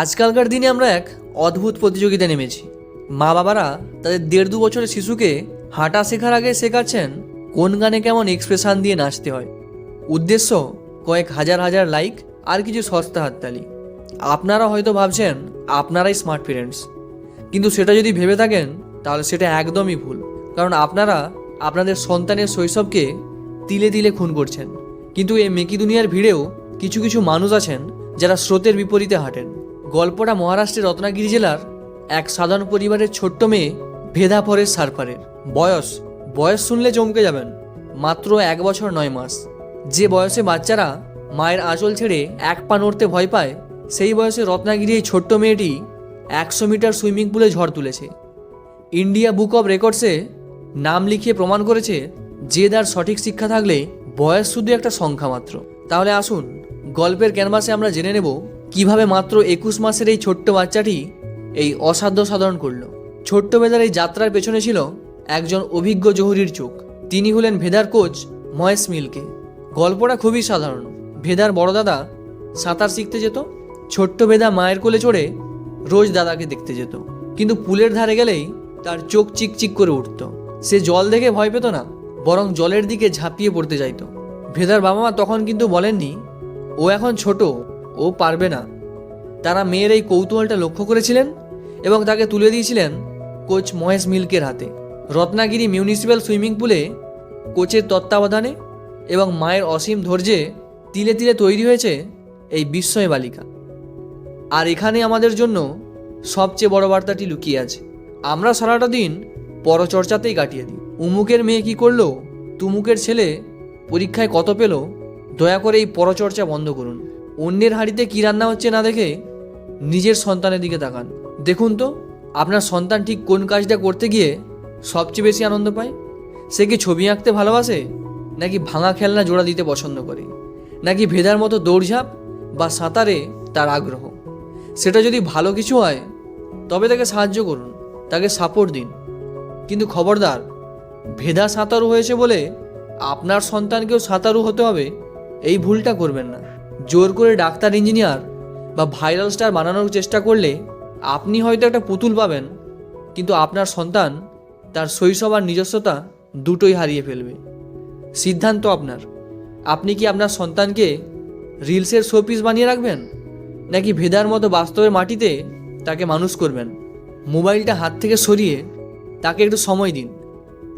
আজকালকার দিনে আমরা এক অদ্ভুত প্রতিযোগিতা নেমেছি। মা বাবারা তাদের দেড় দু বছরের শিশুকে হাঁটা শেখার আগে শেখাচ্ছেন কোন গানে কেমন এক্সপ্রেশন দিয়ে নাচতে হয়। উদ্দেশ্য, কয়েক হাজার হাজার লাইক আর কিছু সস্তা হাততালি। আপনারা হয়তো ভাবছেন, আপনারাই স্মার্ট পেরেন্টস কিন্তু সেটা যদি ভেবে থাকেন, তাহলে সেটা একদমই ভুল। কারণ আপনারা আপনাদের সন্তানের শৈশবকে তিলে তিলে খুন করছেন। কিন্তু এই মেকি দুনিয়ার ভিড়েও কিছু কিছু মানুষ আছেন যারা স্রোতের বিপরীতে হাঁটেন। গল্পটা মহারাষ্ট্রের রত্নাগিরি জেলার এক সাধারণ পরিবারের ছোট্ট মেয়ে ভেদা পরের সারপারের বয়স বয়স শুনলে চমকে যাবেন। মাত্র এক বছর নয় মাস। যে বয়সে বাচ্চারা মায়ের আঁচল ছেড়ে এক পা নড়তে ভয় পায়, সেই বয়সে রত্নাগিরি এই ছোট্ট মেয়েটি একশো মিটার সুইমিং পুলে ঝড় তুলেছে। ইন্ডিয়া বুক অফ রেকর্ডসে নাম লিখিয়ে প্রমাণ করেছে যে তার সঠিক শিক্ষা থাকলে বয়স শুধু একটা সংখ্যা মাত্র। তাহলে আসুন, গল্পের ক্যানভাসে আমরা জেনে নেব কীভাবে মাত্র একুশ মাসের এই ছোট্ট বাচ্চাটি এই অসাধ্য সাধারণ করল? ছোট্ট ভেদার এই যাত্রার পেছনে ছিল একজন অভিজ্ঞ জহুরির চোখ। তিনি হলেন ভেদার কোচ মহেশ মিলকে। গল্পটা খুবই সাধারণ। ভেদার বড় দাদা সাঁতার শিখতে যেত, ছোট্ট ভেদা মায়ের কোলে চড়ে রোজ দাদাকে দেখতে যেত। কিন্তু পুলের ধারে গেলেই তার চোখ চিকচিক করে উঠত। সে জল দেখে ভয় পেত না, বরং জলের দিকে ঝাঁপিয়ে পড়তে চাইতো ভেদার বাবা মা তখন কিন্তু বলেননি, ও এখন ছোট ও পারবে না। তারা মেয়ের এই কৌতূহলটা লক্ষ্য করেছিলেন এবং তাকে তুলে দিয়েছিলেন কোচ মহেশ মিল্কের হাতে। রত্নাগিরি মিউনিসিপ্যাল সুইমিং পুলে কোচের তত্ত্বাবধানে এবং মায়ের অসীম ধৈর্যে তিলে তিলে তৈরি হয়েছে এই বিস্ময় বালিকা। আর এখানে আমাদের জন্য সবচেয়ে বড় বার্তাটি লুকিয়ে আছে। আমরা সারাটা দিন পরচর্চাতেই কাটিয়ে দিই। উমুকের মেয়ে কি করল? তুমুকের ছেলে পরীক্ষায় কত পেল? দয়া করে এই পরচর্চা বন্ধ করুন। অন্যের হাঁড়িতে কী রান্না হচ্ছে না দেখে নিজের সন্তানের দিকে তাকান। দেখুন তো, আপনার সন্তান ঠিক কোন কাজটা করতে গিয়ে সবচেয়ে বেশি আনন্দ পায়? সে কি ছবি আঁকতে ভালোবাসে? নাকি ভাঙা খেলনা জোড়া দিতে পছন্দ করে? নাকি ভেদার মতো দৌড়ঝাঁপ বা সাঁতারে তার আগ্রহ? সেটা যদি ভালো কিছু হয়, তবে তাকে সাহায্য করুন, তাকে সাপোর্ট দিন। কিন্তু খবরদার, ভেদা সাঁতারু হয়েছে বলে আপনার সন্তানকেও সাঁতারু হতে হবে, এই ভুলটা করবেন না। জোর করে ডাক্তার, ইঞ্জিনিয়ার বা ভাইরাল স্টার বানানোর চেষ্টা করলে আপনি হয়তো একটা পুতুল পাবেন। কিন্তু আপনার সন্তান তার শৈশব আর নিজস্বতা দুটোই হারিয়ে ফেলবে। সিদ্ধান্ত আপনার। আপনি কি আপনার সন্তানকে রিলসের শোপিস বানিয়ে রাখবেন? নাকি ভেদার মতো বাস্তবের মাটিতে তাকে মানুষ করবেন? মোবাইলটা হাত থেকে সরিয়ে তাকে একটু সময় দিন।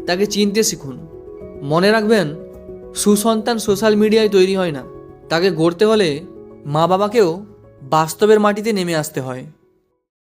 তাকে চিনতে শিখুন। মনে রাখবেন, সুসন্তান সোশ্যাল মিডিয়ায় তৈরি হয় না। তাকে গড়তে হলে মা বাবাকেও বাস্তবের মাটিতে নেমে আসতে হয়।